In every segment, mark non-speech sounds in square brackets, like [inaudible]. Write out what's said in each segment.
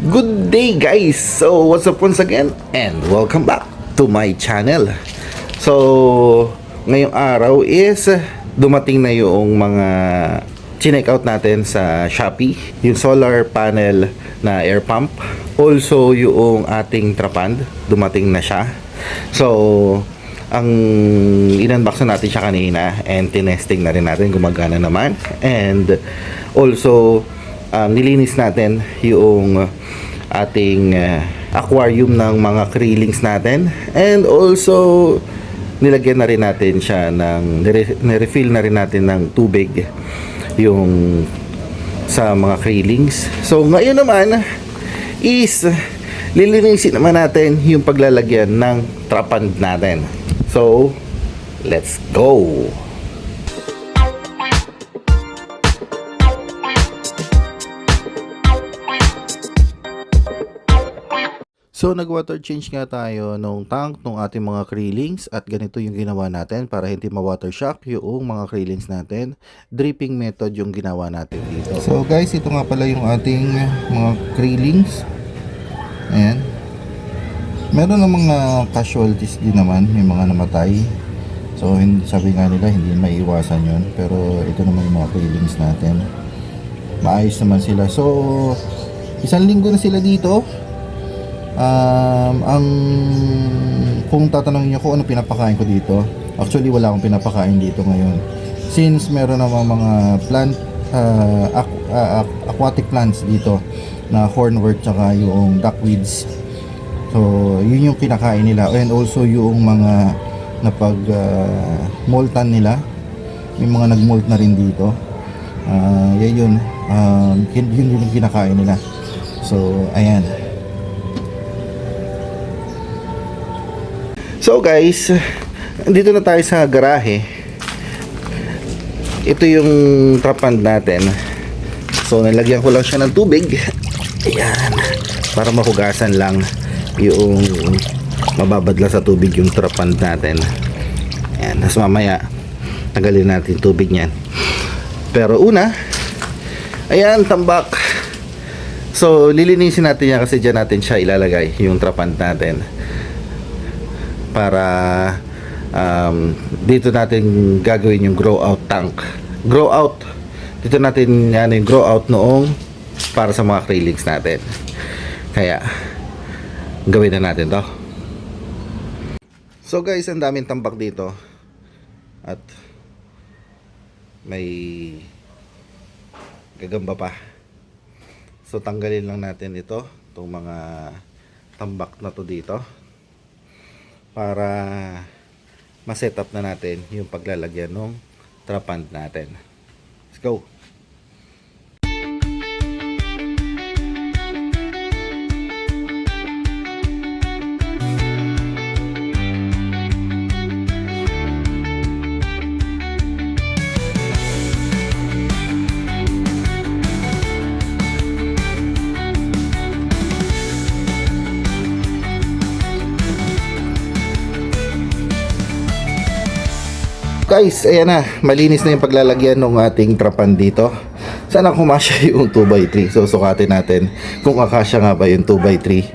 Good day guys! So what's up once again and welcome back to my channel. So ngayong araw is dumating na yung mga chinek out natin sa Shopee. Yung solar panel na air pump. Also yung ating trapand dumating na siya. So ang in-unbox na natin siya kanina and tinesting na rin natin gumagana naman and also um, nilinis natin yung ating uh, aquarium ng mga krillings natin. And also nilagyan na rin natin siya ng nire- nirefill na rin natin ng tubig yung sa mga krillings so ngayon naman is lilinisin naman natin yung paglalagyan ng trapand natin. So let's go So nag-water change nga tayo nung tank ng ating mga krillings at ganito yung ginawa natin para hindi ma-water shock yung mga krillings natin. Dripping method yung ginawa natin dito. So guys, ito nga pala yung ating mga krillings. Ayan. Meron ng mga casualties din naman, may mga namatay. So sabi nga nila hindi maiiwasan yon pero ito naman yung mga krillings natin. Maayos naman sila. So isang linggo na sila dito um, ang kung tatanungin niyo kung ano pinapakain ko dito actually wala akong pinapakain dito ngayon. Since meron naman mga plant uh, aqu- uh, aqu- aquatic plants dito na hornwort tsaka yung duckweeds. So yun yung kinakain nila. And also yung mga napag uh, moltan nila. May mga nagmolt na rin dito. Uh, yan yun. Um, yun yung kinakain nila. So ayan So guys, dito na tayo sa garahe. Ito yung trapand natin. So nilagyan ko lang siya ng tubig. Ayan. Para mahugasan lang yung mababadla sa tubig yung trapand natin. Ayan. Tapos mamaya, tagalin natin tubig niyan. Pero una, ayan, tambak. So, lilinisin natin yan kasi dyan natin siya ilalagay, yung trapand natin para um, dito natin gagawin yung grow out tank. Grow out dito natin yan yung grow out noong para sa mga krillings natin. Kaya gawin na natin to. So guys ang daming tambak dito. At may gagamba pa. So tanggalin lang natin ito itong mga tambak na to dito para ma-set up na natin yung paglalagyan ng trapand natin. Let's go! Guys, ayan na. Malinis na yung paglalagyan ng ating trapan dito. Sana kumasya [laughs] yung 2x3. So, sukatin natin kung kakasya nga ba yung 2x3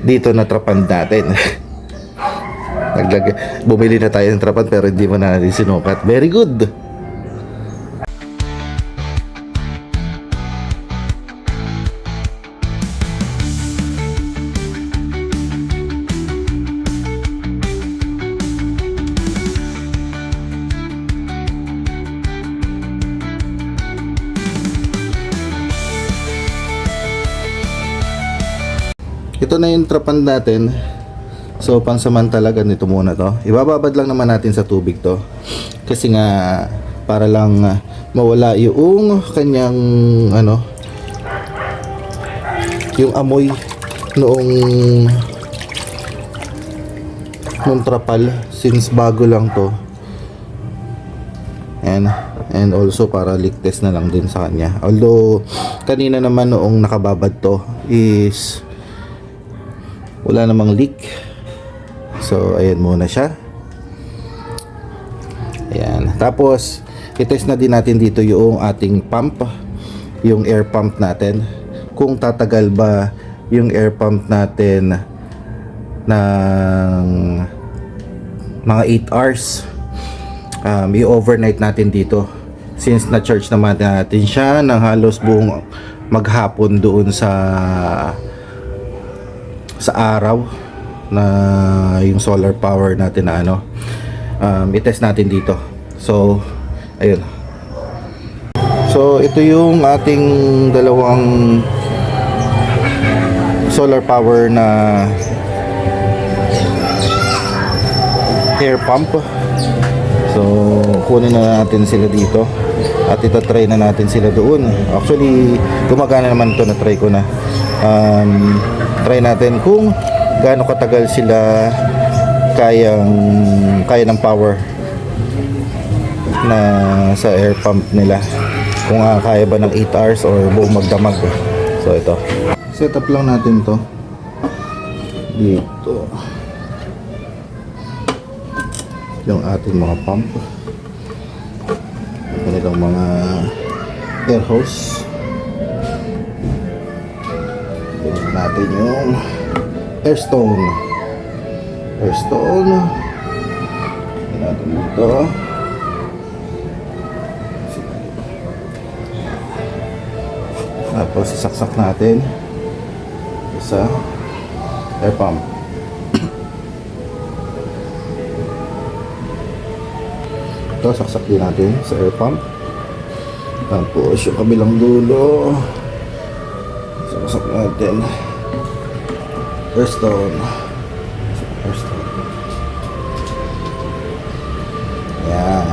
dito na trapan natin. [laughs] Naglag bumili na tayo ng trapan pero hindi mo na natin sinukat. Very good. Ito na yung trapan natin. So, pansamantala ganito muna to. Ibababad lang naman natin sa tubig to. Kasi nga, para lang ah, mawala yung kanyang, ano, yung amoy noong nung trapal since bago lang to and and also para leak test na lang din sa kanya although kanina naman noong nakababad to is wala namang leak. So ayan muna siya. Ayan. Tapos itest na din natin dito yung ating pump yung air pump natin. Kung tatagal ba yung air pump natin ng mga 8 hours um, i-overnight natin dito. Since na-charge naman natin siya ng halos buong maghapon doon sa sa araw na yung solar power natin na ano um, i-test natin dito. So ayun. So ito yung ating dalawang solar power na air pump. So kunin na natin sila dito at itatry na natin sila doon. Actually gumagana naman to na try ko na. Um, try natin kung gaano katagal sila kayang kaya ng power na sa air pump nila. Kung ah, kaya ba ng 8 hours or buong magdamag. So ito. Set up lang natin to. Dito. Yung ating mga pump. Kanilang mga air hose natin yung air stone air stone Tingnan natin dito. Tapos sasaksak natin. Sa air pump. Ito saksak din natin sa air pump. Tapos yung kabilang dulo. Saksak natin air stone air stone yan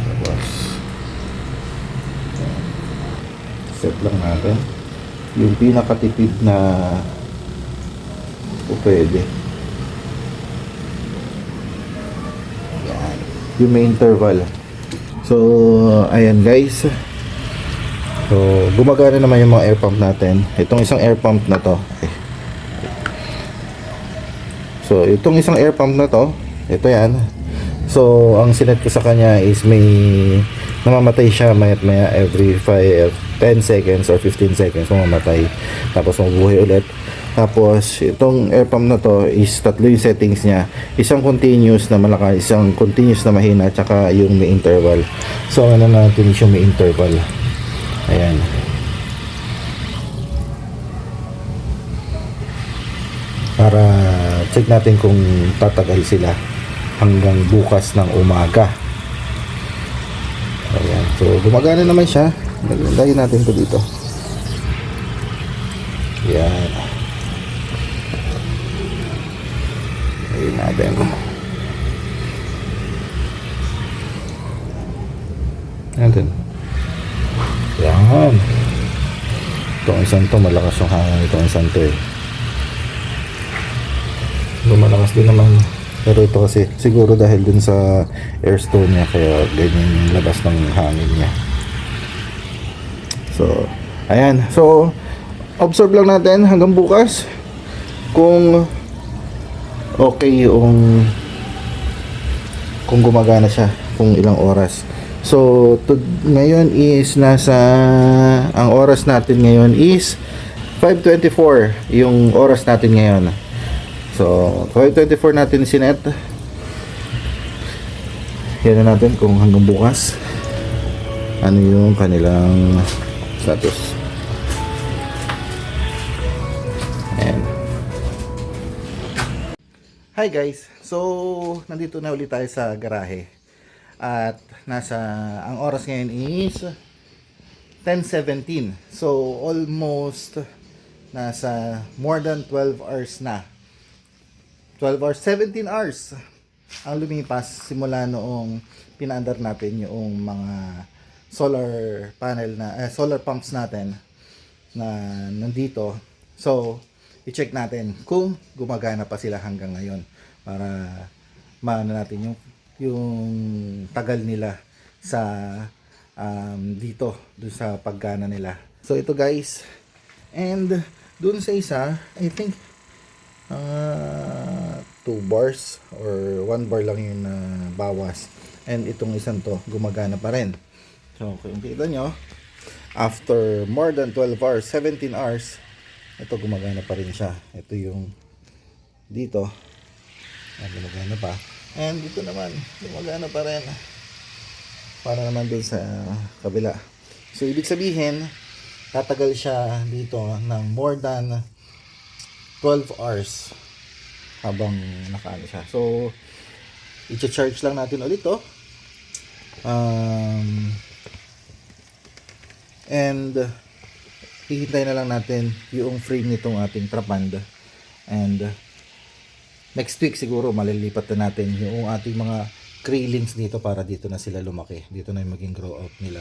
tapos set lang natin. Yung pinakatipid na o pwede yung may interval. So ayan guys. So gumagana naman yung mga air pump natin. Itong isang air pump na to eh. so itong isang air pump na to ito yan. So ang sinet ko sa kanya is may namamatay siya mayat maya every 5 10 seconds or 15 seconds mamamatay. Tapos mabuhay ulit tapos itong pump na to is tatlo yung settings niya. Isang continuous na malakas isang continuous na mahina tsaka yung may interval. So ano natin yung may interval. Ayan. Para check natin kung tatagal sila hanggang bukas ng umaga. Ayan. So gumagana naman siya. Lagyan natin to dito. Yan natin natin yan. Itong isang to malakas yung hangin itong isang to eh. Lumalakas din naman. Pero ito kasi siguro dahil dun sa airstone niya kaya ganyan yung labas ng hangin niya. So ayan. So observe lang natin hanggang bukas kung okay yung kung gumagana siya kung ilang oras so to, ngayon is nasa ang oras natin ngayon is 5.24 yung oras natin ngayon So, 5.24 natin sinet. Yan na natin kung hanggang bukas ano yung kanilang status. Hi guys! So, nandito na ulit tayo sa garahe. At nasa, ang oras ngayon is 10.17. So, almost nasa more than 12 hours na 12 hours, 17 hours ang lumipas simula noong pinaandar natin yung mga solar panel na eh, solar pumps natin na nandito. So, i-check natin kung gumagana pa sila hanggang ngayon para maano natin yung yung tagal nila sa um, dito dun sa paggana nila. So ito guys. And dun sa isa, I think uh, 2 bars or 1 bar lang yung na bawas. And itong isang to, gumagana pa rin. So, kung kita nyo, after more than 12 hours, 17 hours, ito gumagana pa rin siya. Ito yung dito. Ayan, gumagana pa. And dito naman, gumagana pa rin. Para naman dun sa kabila. So, ibig sabihin, tatagal siya dito ng more than 12 hours habang nakaano siya. So, i-charge lang natin ulit to. Um, and, hihintay na lang natin yung frame nitong ating trapanda. And, next week siguro malilipat na natin yung ating mga krillings dito para dito na sila lumaki. Dito na yung maging grow out nila.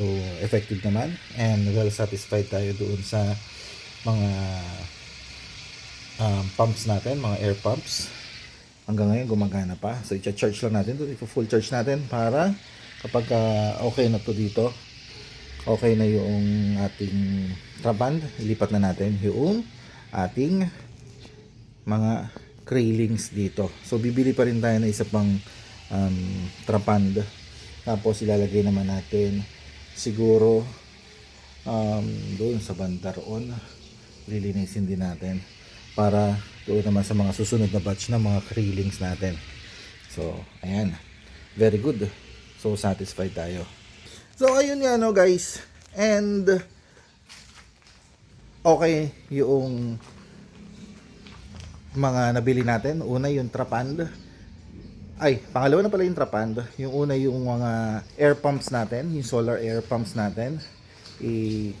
So, effective naman. And well satisfied tayo doon sa mga um, pumps natin, mga air pumps. Hanggang ngayon gumagana pa. So, i-charge lang natin ito. I-full charge natin para kapag ah, okay na to dito, okay na yung ating traband, ilipat na natin yung ating mga krillings dito. So, bibili pa rin tayo ng isa pang um, trapand. Tapos, ilalagay naman natin siguro um, doon sa bandaroon. Lilinisin din natin para doon naman sa mga susunod na batch ng mga krillings natin. So, ayan. Very good. So, satisfied tayo. So, ayun nga no guys. And, okay yung mga nabili natin. Una yung trapand. Ay, pangalawa na pala yung trapand. Yung una yung mga air pumps natin, yung solar air pumps natin. I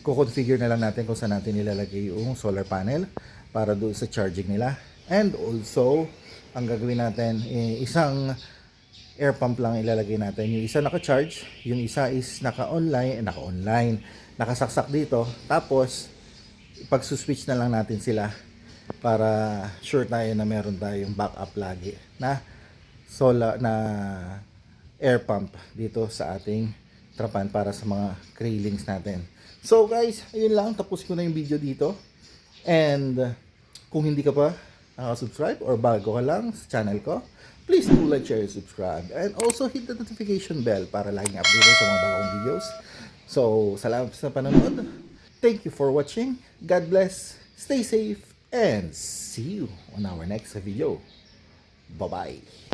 ko-configure na lang natin kung saan natin ilalagay yung solar panel para doon sa charging nila. And also, ang gagawin natin, eh, isang air pump lang ilalagay natin. Yung isa naka-charge, yung isa is naka-online, eh, naka-online, nakasaksak dito. Tapos, pag-switch na lang natin sila para sure tayo na meron tayong backup lagi na solar na air pump dito sa ating trapan para sa mga krillings natin. So guys, ayun lang. Tapos ko na yung video dito. And kung hindi ka pa nakasubscribe or bago ka lang sa channel ko, please do like, share, and subscribe. And also hit the notification bell para laging updated sa mga bagong videos. So, salamat sa panonood. Thank you for watching. God bless. Stay safe. And see you on our next video. Bye-bye.